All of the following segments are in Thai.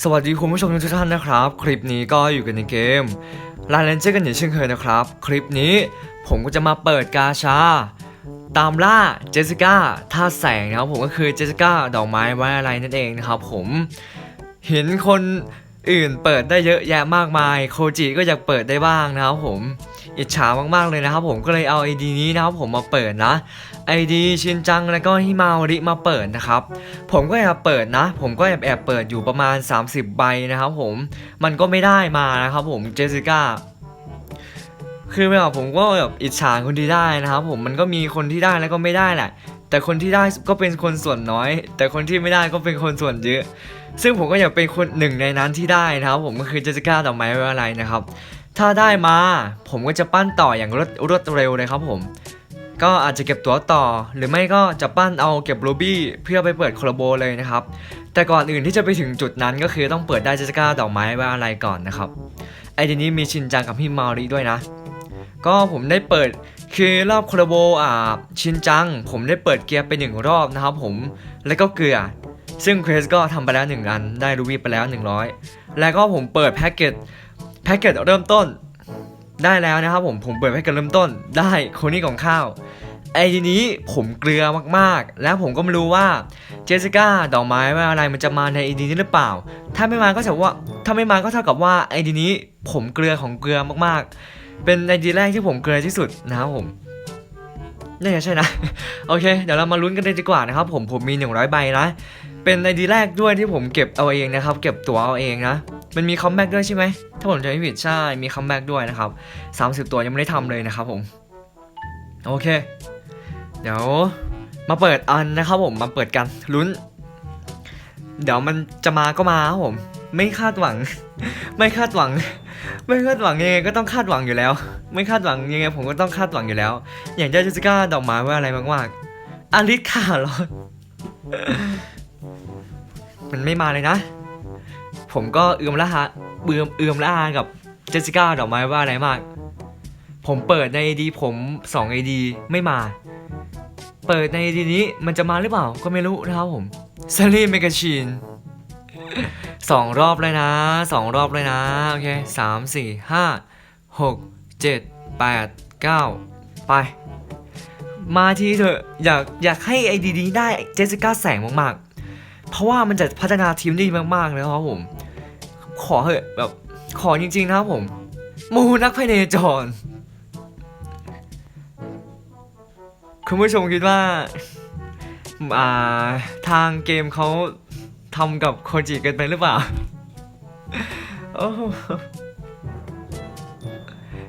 สวัสดีคุณผู้ชมทุกท่านนะครับ คลิปนี้ก็อยู่กันในเกมลาเลนเจอร์กันอย่างเช่นเคยนะครับ คลิปนี้ผมก็จะมาเปิดกาชา ตามล่าเจสสิก้าท่าแสงนะครับผมก็คือเจสสิก้าดอกไม้ไว้อะไรนั่นเองนะครับผมเห็นคนอื่นเปิดได้เยอะแยะมากมาย โคจิก็อยากเปิดได้บ้างนะครับผม อิจฉามากๆเลยนะครับผมก็เลยเอาไอดีนี้นะครับผมมาเปิดนะไอดีชินจังแล้วก็ฮิมาวริมาเปิดนะครับผมก็แอบเปิดนะ ผมก็แอบแอบเปิดอยู่ประมาณ 30 ใบนะครับผมมันก็ไม่ได้มานะครับผมเจสสิก้าคือแบบผมก็แบบอิจฉาคนที่ได้นะครับผมมันก็มีคนที่ได้แล้วก็ไม่ได้แหละแต่คนที่ได้ก็เป็นคนส่วนน้อย แต่คนที่ไม่ได้ก็เป็นคนส่วนเยอะ ซึ่งผมก็อยากเป็นคนหนึ่งในนั้นที่ได้นะครับ ผมก็คือเจสสิก้าดอกไม้ไว้อะไรนะครับ ถ้าได้มา ผมก็จะปั้นต่ออย่างรวดรวดเร็วเลยครับผม ก็อาจจะเก็บตั๋วต่อ หรือไม่ก็จะปั้นเอาเก็บโรบี้เพื่อไปเปิดโคลโบเลยนะครับ แต่ก่อนอื่นที่จะไปถึงจุดนั้นก็คือต้องเปิดได้เจสก้าดอกไม้ไว้อะไรก่อนนะครับ ไอเดียนี้มีชินจังกับฮิมาริด้วยนะ ก็ผมได้เปิดคือรอบโคลโบอ่าชินจัง ผมได้เปิดเกียร์ไปหนึ่งรอบนะครับผม แล้วก็เกลือซึ่งเควสก็ทำไปแล้วหนึ่งอัน ได้รูบี้ไปแล้ว 100 แล้วก็ผมเปิดแพ็กเกจ แพ็กเกจเริ่มต้นได้แล้วนะครับผมผมเปิดแพ็กเกจเริ่มต้นได้โคนี่ของข้าวไอทีนี้ผมเกลือมากๆ แล้วผมก็ไม่รู้ว่าเจสสิก้าดอกไม้ว่าอะไรมันจะมาในไอดีนี้หรือเปล่า ถ้าไม่มาก็ถือว่าถ้าไม่มาก็เท่ากับว่าไอดีนี้ ผมเกลือของเกลือมากๆ เป็นไอดีแรกที่ผมเกลือที่สุดนะครับผมน่าจะใช่นะ โอเค เดี๋ยวเรามาลุ้นกันเลยดีกว่านะครับผมผมมี 100 ใบนะ เป็นไอดีแรกด้วยที่ผมเก็บเอาเองนะครับ เก็บตัวเอาเองนะ มันมีคัมแบ็กด้วยใช่ไหม ถ้าผมจำไม่ผิดใช่ มีคัมแบ็กด้วยนะครับ 30 ตัวยังไม่ได้ทำเลยนะครับผม โอเค เดี๋ยวมาเปิดอันนะครับผม มาเปิดกันลุ้น เดี๋ยวมันจะมาก็มาครับผม ไม่คาดหวัง ไม่คาดหวัง ไม่คาดหวังยังไงก็ต้องคาดหวังอยู่แล้ว ไม่คาดหวังยังไงผมก็ต้องคาดหวังอยู่แล้ว อย่างเจ้าจสสิก้าดอกไม้ว่าอะไรมากๆอาริสขาเหรอ มันไม่มาเลยนะ ผมก็เอือมละฮะเอือมเอือมละอากับเจสสิก้าดอกไม้ว่าอะไรมาก ผมเปิดในดีผม2 ID ไม่มา เปิดในดีนี้มันจะมาหรือเปล่าก็ไม่รู้นะครับผมซารีเมกาชีนสองรอบเลยนะสองรอบเลยนะ โอเคสามสี่ห้าหกเจ็ดแปดเก้าไป มาทีเถอะ อยากอยากให้ไอดีนี้ได้เจสสิก้าแสงมากๆ เพราะว่ามันจะพัฒนาทีมได้ดีมากๆเลยครับผม ขอเถอะแบบขอจริงๆนะครับผม มูนักภายในจร คุณผู้ชมคิดว่าอาทางเกมเขาทำกับโคจิเกินไปหรือเปล่าโอ้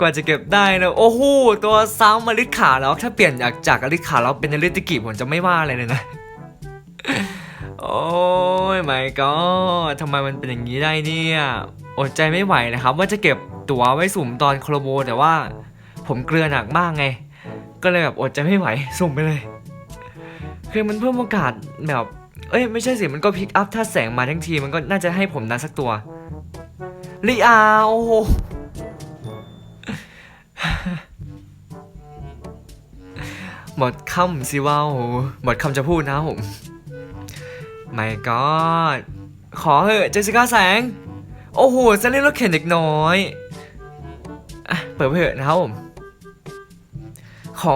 กว่าจะเก็บได้นะโอ้โหตัวซ้ำมาลิขาแล้ว ถ้าเปลี่ยนจากจากอลิขาแล้วเป็นอลิติกิผมจะไม่ว่าอะไรเลยนะ อ้ยไม่ก็ทำไมมันเป็นอย่างนี้ได้เนี่ย อดใจไม่ไหวนะครับ ว่าจะเก็บตั๋วไว้สุ่มตอนโครโบแต่ว่า ผมเกลือหนักมากไง ก็เลยแบบอดใจไม่ไหวสุ่มไปเลย คือมันเพิ่มโอกาสแบบ เอ้ยไม่ใช่สิมันก็พิกอัพถ้าแสงมาทั้งทีมันก็น่าจะให้ผมดันสักตัวลีอาโอ้โหหมดคำสิว่าหมดคำจะพูดนะผม ไม่ก็ขอเหอะเจสิก้าแสง โอ้โหจะเล่นรถเข็นเด็กน้อยอะเปิดเถอนะครับผม ขอ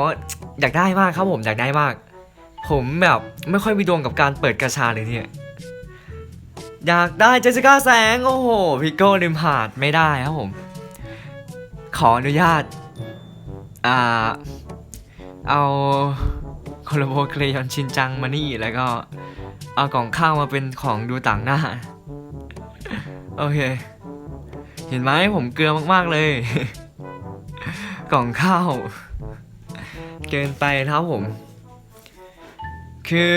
อยากได้มากครับผมอยากได้มาก ผมแบบไม่ค่อยมีดวงกับการเปิดกระชาเลยเนี่ย อยากได้เจสิก้าแสง โอ้โหพิโก้ริมหาดไม่ได้ครับผม ขออนุญาต อ่า เอาโคโลโบเคลยอนชินจังมานี่แล้วก็ เอากล่องข้าวมาเป็นของดูต่างหน้า โอเค เห็นไหมผมเกลือมากๆเลย กล่องข้าว เกินไปนะครับผม คือ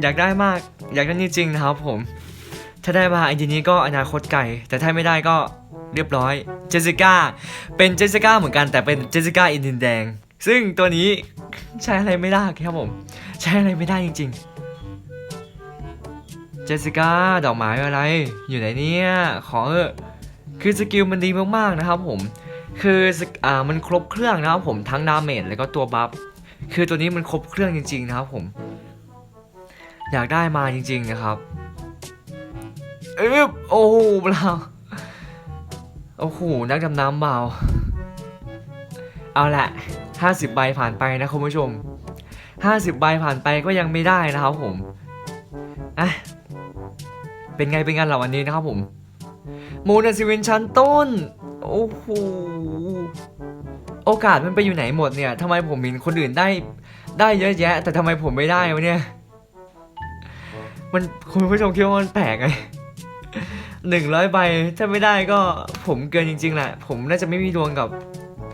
อยากได้มาก อยากได้จริงๆนะครับผม ถ้าได้มาไอดีนี้ก็อนาคตไกล แต่ถ้าไม่ได้ก็เรียบร้อย เจสสิก้า เป็นเจสสิก้าเหมือนกันแต่เป็นเจสสิก้าอินดินแดง ซึ่งตัวนี้ใช้อะไรไม่ได้ครับผม ใช้อะไรไม่ได้จริง ๆ เจสสิก้าดอกไม้อะไร อยู่ไหนเนี่ยขอเถอะคือสกิลมันดีมากๆนะครับผม คืออ่ามันครบเครื่องนะครับผมทั้งดาเมจแล้วก็ตัวบัฟคือตัวนี้มันครบเครื่องจริง ๆ นะครับผม อยากได้มาจริง ๆ นะครับเอ๊บโอ้โหเปล่าโอ้โหนักดำน้ำเบาเอาละห้าสิบใบผ่านไปนะคุณผู้ชมห้าสิบใบผ่านไปก็ยังไม่ได้นะครับผมอะ เป็นไงเป็นกันเหล่าวันนี้นะครับผมโมนาซิวินชั้นต้น โอ้โห โอกาสมันไปอยู่ไหนหมดเนี่ยทำไมผมเห็นคนอื่นได้ได้เยอะแยะ แต่ทำไมผมไม่ได้วะเนี่ย มันคุณผู้ชมคิดว่ามันแปลกไงหนึ่งร้อยใบถ้าไม่ได้ก็ผมเกินจริงๆแหละ ผมน่าจะไม่มีดวงกับ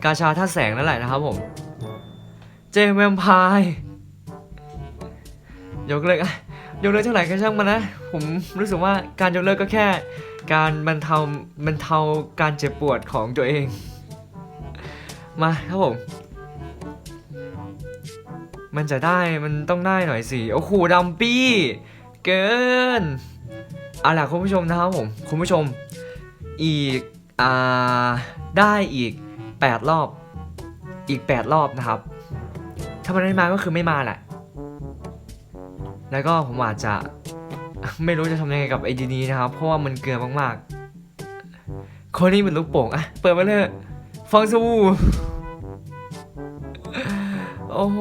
กาชาท่าแสงแล้วแหละนะครับผม เจมแวมพร์ยกเลิกอะ ยกเลิกเท่าไหร่ก็ช่างมันนะ ผมรู้สึกว่าการยกเลิกก็แค่ การบรรเทาบรรเทาการเจ็บปวดของตัวเอง มาครับผม มันจะได้มันต้องได้หน่อยสิ โอ้โหดัมปี้ เกินเอาล่ะคุณผู้ชมนะครับผม คุณผู้ชม อีก อ่า ได้อีก 8 รอบ อีก 8 รอบนะครับ ถ้ามันไม่มาก็คือไม่มาแหละ แล้วก็ผมอาจจะไม่รู้จะทำยังไงกับไอดีนี้นะครับ เพราะว่ามันเกลือมากๆ คนนี้เป็นลูกโป่งอะเปิดมาเลยฟองสบู่โอ้โห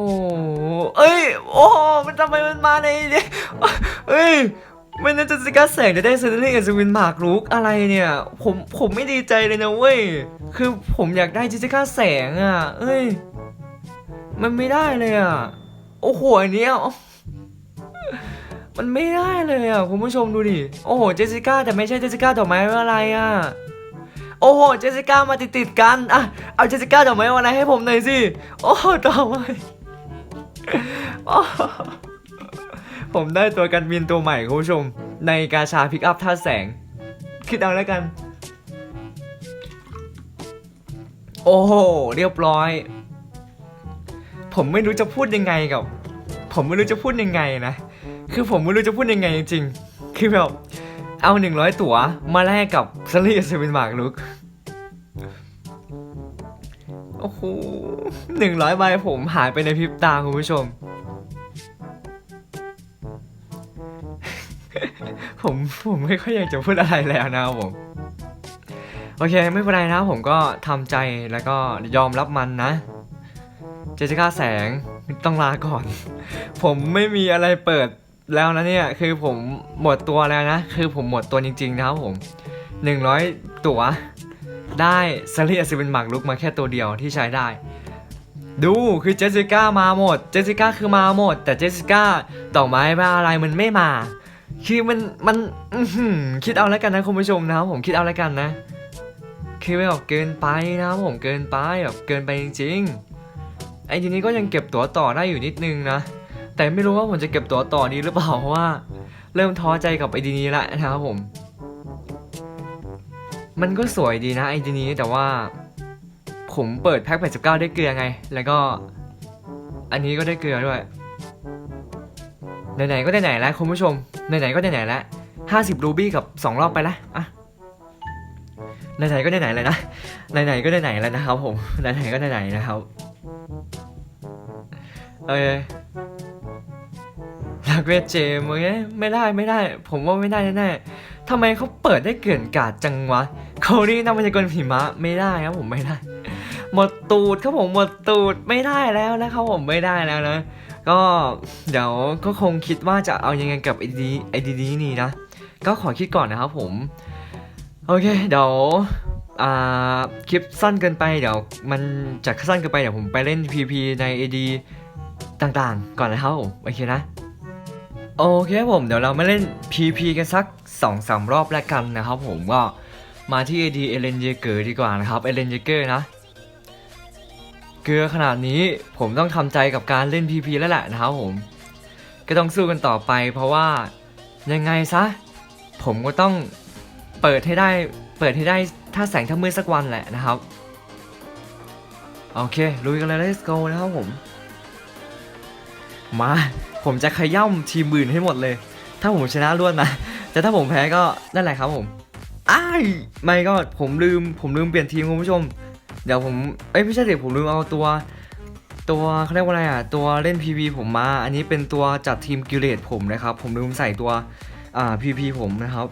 เอ้ย โอ้โห มันทำไมมันมาในเนี่ยเอ้ยมันน่าจะสกัดแสงจะได้เซนเนอร์กับสวินหมากรุกอะไรเนี่ย ผมผมไม่ดีใจเลยนะเว้ย คือผมอยากได้จิสก้าแสงอะ เอ้ย มันไม่ได้เลยอะ โอ้โหอันนี้ มันไม่ได้เลยอะคุณผู้ชมดูดิ โอ้โหเจสสิก้าแต่ไม่ใช่เจสสิก้าดอกไม้อะไรอะ โอ้โหเจสสิก้ามาติดติดกันอะเอาเจสสิก้าดอกไม้อะไรให้ผมหน่อยสิโอ้ดอกไม้โอ้ผมได้ตัวกันบินตัวใหม่คุณผู้ชม ในกาชาพิกอัพท่าแสง คิดเอาแล้วกัน โอ้โหเรียบร้อย ผมไม่รู้จะพูดยังไงกับ ผมไม่รู้จะพูดยังไงนะ คือผมไม่รู้จะพูดยังไงจริงๆ คือแบบเอาหนึ่งร้อยตั๋วมาแลกกับสลีเซเว่นมาร์กลุกโอ้โหหนึ่งร้อยใบผมหายไปในพริบตาคุณผู้ชม ผมผมไม่ค่อยอยากจะพูดอะไรแล้วนะครับผม โอเคไม่เป็นไรนะผมก็ทำใจแล้วก็ยอมรับมันนะเจสสิก้าแสงต้องลาก่อน ผมไม่มีอะไรเปิด แล้วนะเนี่ยคือผมหมดตัวแล้วนะ คือผมหมดตัวจริงๆนะครับผม 100 ตั๋วได้ซารีอัสเป็นหมากลุกมาแค่ตัวเดียวที่ใช้ได้ ดูคือเจสสิก้ามาหมด เจสสิก้าคือมาหมด แต่เจสสิก้าดอไม้บ้าอะไรมันไม่มา คือมันมันคิดเอาแล้วกันนะคุณผู้ชมนะครับผมคิดเอาแล้วกันนะ คือแบบเกินไปนะครับผมเกินไปแบบเกินไปจริงๆไอ้ทีนี้ก็ยังเก็บตั๋วต่อได้อยู่นิดนึงนะ แต่ไม่รู้ว่าผมจะเก็บตัวต่อนี้หรือเปล่าเพราะว่า เริ่มท้อใจกับไอ้ดีนี้ละนะครับผม มันก็สวยดีนะไอ้ดีนี้แต่ว่า ผมเปิดแพ็ค89 ได้เกลือไง แล้วก็ อันนี้ก็ได้เกลือด้วยไหนๆก็ไหนๆแล้วคุณผู้ชมไหนๆก็ไหนๆแล้ว50รูบี้กับ2รอบไปละอะไหนๆก็ไหนๆเลยนะไหนๆก็ไหนๆแล้วนะครับผมไหนๆก็ไหนๆนะครับเออ ลักเวทเจมเ้ยไม่ได้ไม่ได้ ผมว่าไม่ได้แน่ๆทำไมเขาเปิดได้เกินกาดจังวะเขานี่นำมาจากกลหิมะไม่ได้ครับผมไม่ได้ หมดตูดครับผมหมดตูดไม่ได้แล้วนะครับผมไม่ได้แล้วนะ ก็เดี๋ยวก็คงคิดว่าจะเอายังไงกับไอดีไอดีนี้นะก็ขอคิดก่อนนะครับผม โอเคเดี๋ยวอ่าคลิปสั้นเกินไปเดี๋ยวมันจะสั้นเกินไปเดี๋ยวผมไปเล่น PP ใน AD ต่างๆ ก่อนนะครับผมโอเคนะ โอเคครับผมเดี๋ยวเรามาเล่น PP กันสัก2-3รอบแล้วกันนะครับผมก็มาที่ AD เอเลนเยเกอร์ดีกว่านะครับเอเลนเยเกอร์นะ เกลือขนาดนี้ผมต้องทำใจกับการเล่น PP แล้วแหละนะครับผม ก็ต้องสู้กันต่อไป เพราะว่ายังไงซะ ผมก็ต้องเปิดให้ได้เปิดให้ได้ถ้าแสงถ้ามืดสักวันแหละนะครับ โอเคลุยกันเลย let's go นะครับผม มา ผมจะขย่ำทีมอื่นให้หมดเลย ถ้าผมชนะรวดนะ แต่ถ้าผมแพ้ก็นั่นแหละครับผมอ้ายไม่ก็ผมลืม ผมลืมเปลี่ยนทีมคุณผู้ชม เดี๋ยวผม เอ้ยไม่ใช่เดี๋ยวผมลืมเอาตัว ตัวเขาเรียกว่าอะไรอะ ตัวเล่น PV ผมมา อันนี้เป็นตัวจัดทีมกิเลตผมนะครับ ผมลืมใส่ตัว อ่า PP ผมนะครับ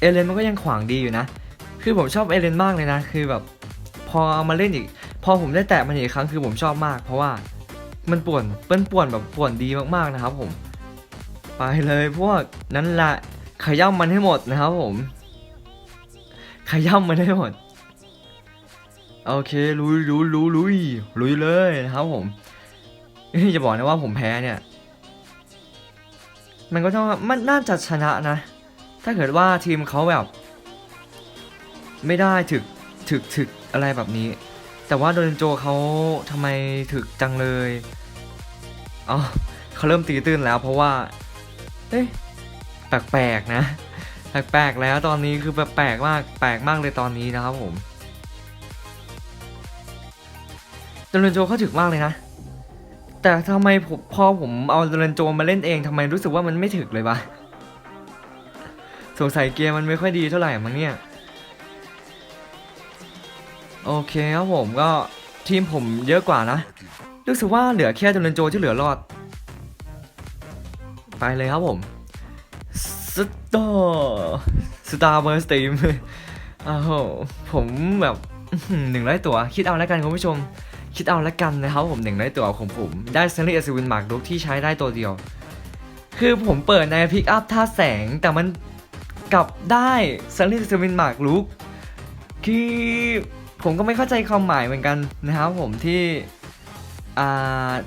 เอเลนมันก็ยังขวางดีอยู่นะ คือผมชอบเอเลนมากเลยนะ คือแบบ พอเอามาเล่นอีก พอผมได้แตะมันอีกครั้งคือผมชอบมาก เพราะว่า มันป่วนเปิ้นป่วนแบบป่วนดีมากๆนะครับผม ไปเลยพวกนั้นละขย่ำมันให้หมดนะครับผม ขย่ำมันให้หมด โอเคลุยลุยลุยลุยลุยเลยนะครับผมนี่จะบอกนะว่าผมแพ้เนี่ย มันก็ต้องมันน่าจะชนะนะ ถ้าเกิดว่าทีมเขาแบบ ไม่ได้ถึกถึกถึกอะไรแบบนี้ แต่ว่าโดนโจเขาทำไมถึกจังเลยอ๋อเขาเริ่มตีตื้นแล้วเพราะว่าเอ๊ะแปลกๆนะแปลกๆแล้วตอนนี้คือแบบแปลกมากแปลกมากเลยตอนนี้นะครับผมโดนโจเขาถึกมากเลยนะแต่ทำไมผมพอผมเอาโดนโจมาเล่นเองทำไมรู้สึกว่ามันไม่ถึกเลยวะสงสัยเกมมันไม่ค่อยดีเท่าไหร่มั้งเนี่ย โอเคครับผมก็ทีมผมเยอะกว่านะรู้สึกว่าเหลือแค่โดนโจที่เหลือรอด ไปเลยครับผมสตาร์สตาร์เบอร์สตีมอ้าวผมแบบหนึ่งร้อยตัว คิดเอาแล้วกันคุณผู้ชม คิดเอาแล้วกันนะครับผมหนึ่งร้อยตัวของผมได้เซนลี่อสวินมาร์กลุกที่ใช้ได้ตัวเดียว คือผมเปิดในพิกอัพท่าแสงแต่มันกลับได้เซนลี่อสวินมาร์กลุกคือ ผมก็ไม่เข้าใจความหมายเหมือนกันนะครับผมที่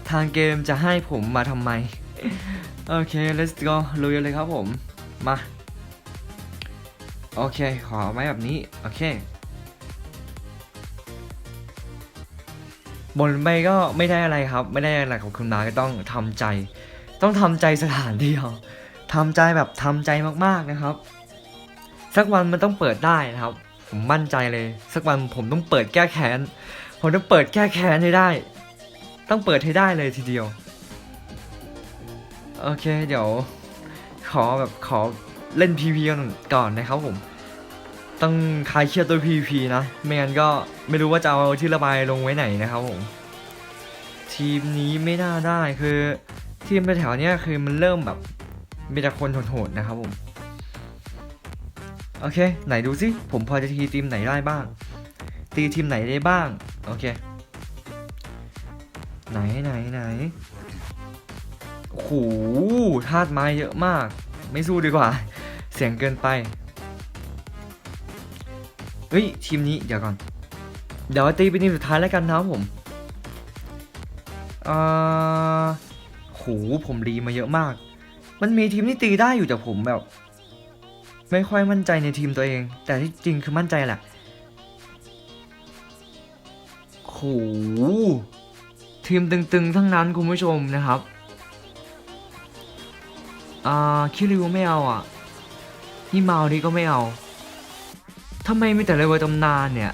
ทางเกมจะให้ผมมาทำไม โอเค let's go ลุยเลยครับผม มา โอเค ขอไว้แบบนี้ โอเค บนไปก็ไม่ได้อะไรครับ ไม่ได้อะไรของคุณมาก็ต้องทำใจ ต้องทำใจสถานเดียวทำใจแบบทำใจมากๆนะครับ สักวันมันต้องเปิดได้นะครับ ผมมั่นใจเลย สักวันผมต้องเปิดแก้แค้น ผมต้องเปิดแก้แค้นให้ได้ ต้องเปิดให้ได้เลยทีเดียว โอเค เดี๋ยว ขอแบบขอเล่น PVP กันก่อนนะครับผม ต้องคลายเครียดด้วย PVP นะ ไม่งั้นก็ไม่รู้ว่าจะเอาที่ระบายลงไว้ไหนนะครับผม ทีมนี้ไม่น่าได้คือ ทีมแถวเนี้ยคือมันเริ่มแบบมีแต่คนโหดๆนะครับผม โอเค ไหนดูสิผมพอจะทีทีมไหนได้บ้าง ตีทีมไหนได้บ้าง โอเค ไหนไหนไหนโอ้โหธาตุไม้เยอะมาก ไม่สู้ดีกว่า เสียงเกินไป เฮ้ย ทีมนี้เดี๋ยวก่อน เดี๋ยวตีเป็นทีมสุดท้ายแล้วกันนะผมอ่าโหผมรีมาเยอะมาก มันมีทีมที่ตีได้อยู่แต่ผมแบบ ไม่ค่อยมั่นใจในทีมตัวเอง แต่ที่จริงคือมั่นใจแหละโหทีมตึงๆ ทั้งนั้นคุณผู้ชมนะครับ อ่า คิริวไม่เอาอะนี่มาดีก็ไม่เอาทำไมมีแต่เลเวลตำนานเนี่ย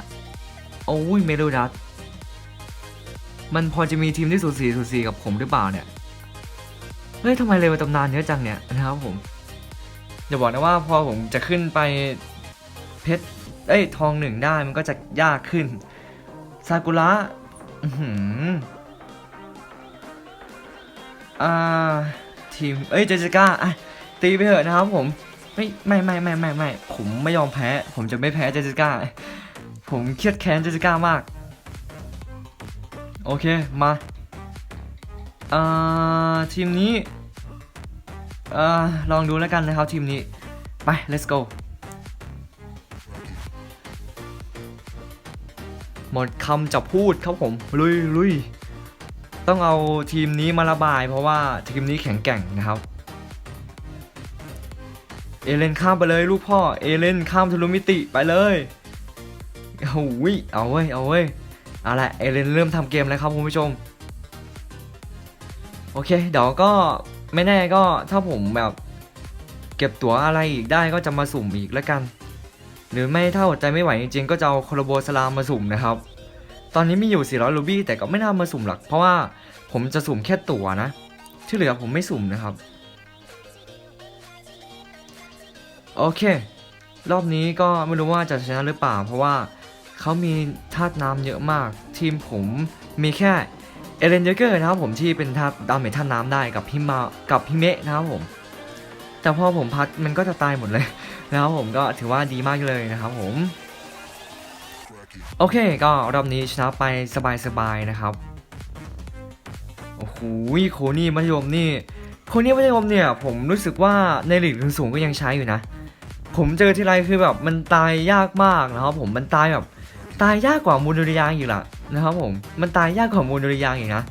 โอ้ยเมโลดัสมันพอจะมีทีมที่สูสีสูสีกับผมหรือเปล่าเนี่ย เฮ้ยทำไมเลเวลตำนานเยอะจังเนี่ยนะครับผม อย่าบอกนะว่าพอผมจะขึ้นไปเพชรเอ้ยทองหนึ่งได้มันก็จะยากขึ้นซากุระอือหืออ่าทีมเอ้ยเจจิก้าอะตีไปเถอะนะครับผมไม่ไม่ไม่ไม่ไม่ไม่ผมไม่ยอมแพ้ ผมจะไม่แพ้เจสสิก้าผมเครียดแค้นเจสสิก้ามาก โอเคมาอ่าทีมนี้ อ่าลองดูแล้วกันนะครับทีมนี้ ไป let's go หมดคำจะพูดครับผม ลุยลุยต้องเอาทีมนี้มาระบาย เพราะว่าทีมนี้แข็งแกร่งนะครับ เอเลนข้ามไปเลยลูกพ่อ เอเลนข้ามทะลุมิติไปเลยโอ้ยเอาเว้ยเอาเว้ยเอาละเอเลนเริ่มทำเกมแล้วครับคุณผู้ชม โอเค เดี๋ยวก็ ไม่แน่ก็ถ้าผมแบบ เก็บตั๋วอะไรอีกได้ก็จะมาสุ่มอีกแล้วกัน หรือไม่ถ้าอดใจไม่ไหวจริงๆ ก็จะเอาโคโลโบสลามมาสุ่มนะครับ ตอนนี้มีอยู่ 400ลูบี้แต่ก็ไม่น่ามาสุ่มหรอกเพราะว่าผมจะสุ่มแค่ตั๋วนะ ที่เหลือผมไม่สุ่มนะครับ โอเค รอบนี้ก็ไม่รู้ว่าจะชนะหรือเปล่า เพราะว่าเขามีธาตุน้ำเยอะมาก ทีมผมมีแค่ เอเลนเยเกอร์นะครับผมที่เป็นธาดาเมจธาน้ำได้กับพี่มากับพี่เมะนะครับผม แต่พอผมพัดมันก็จะตายหมดเลยนะครับผมก็ถือว่าดีมากเลยนะครับผม โอเคก็รอบนี้ชนะไปสบายๆนะครับ โอ้โหโคนี่มัธยมนี่โคนี่มัธยมเนี่ยผมรู้สึกว่าในหลีกสูงก็ยังใช้อยู่นะ ผมเจอทีไรคือแบบมันตายยากมากนะครับผมมันตายแบบตายยากกว่ามูลดุริยางอีกละ นะครับผม มันตายยากกว่ามูลดุริยางอีกนะ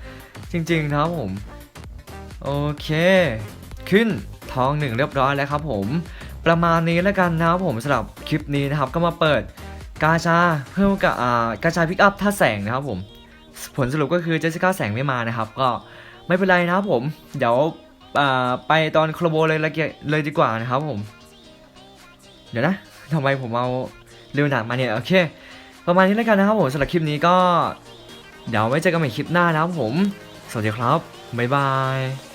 จริงๆนะครับผม โอเค ขึ้นทองหนึ่งเรียบร้อยแล้วครับผม ประมาณนี้แล้วกันนะครับผมสำหรับคลิปนี้นะครับ ก็มาเปิดกาชาเพิ่มกับอ่ากาชาพิกอัพท่าแสงนะครับผม ผลสรุปก็คือเจสสิก้าแสงไม่มานะครับ ก็ไม่เป็นไรนะครับผม เดี๋ยวอ่าไปตอนโครโบเลยเกเลยดีกว่านะครับผม เดี๋ยวนะทำไมผมเอาเร็วหนักมาเนี่ย โอเค ประมาณนี้แล้วกันนะครับผมสำหรับคลิปนี้ก็ เดี๋ยวไว้เจอกันใหม่คลิปหน้านะครับผม สวัสดีครับ บ๊ายบาย